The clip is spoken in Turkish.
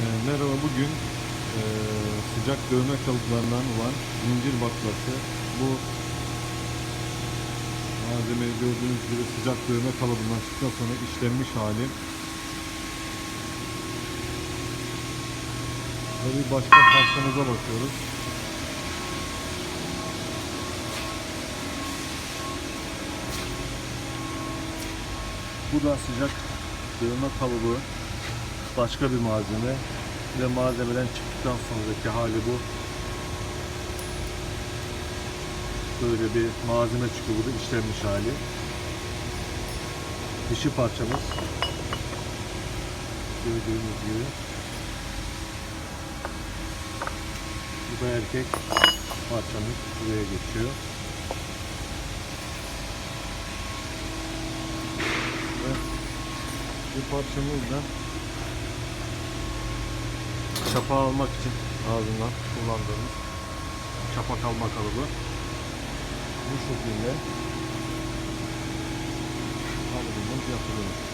Ee, merhaba bugün e, sıcak dövme kalıplarından olan zincir baklası. Bu malzemeyi gördüğünüz gibi sıcak dövme kalıbından çıktıktan sonra işlenmiş hali. Ve bir başka parçamıza bakıyoruz. Bu da sıcak dövme kalıbı başka bir malzeme ve malzemeden çıktıktan sonraki hali bu. Böyle bir malzeme çıkıyor burada işlenmiş hali. Dişi parçamız. Gördüğünüz gibi. Bu da erkek parçamız buraya geçiyor. Ve bir parçamız da çapa almak için ağzından kullandığımız çapa kalma kalıbı bu şekilde kalıbımız yapılıyor.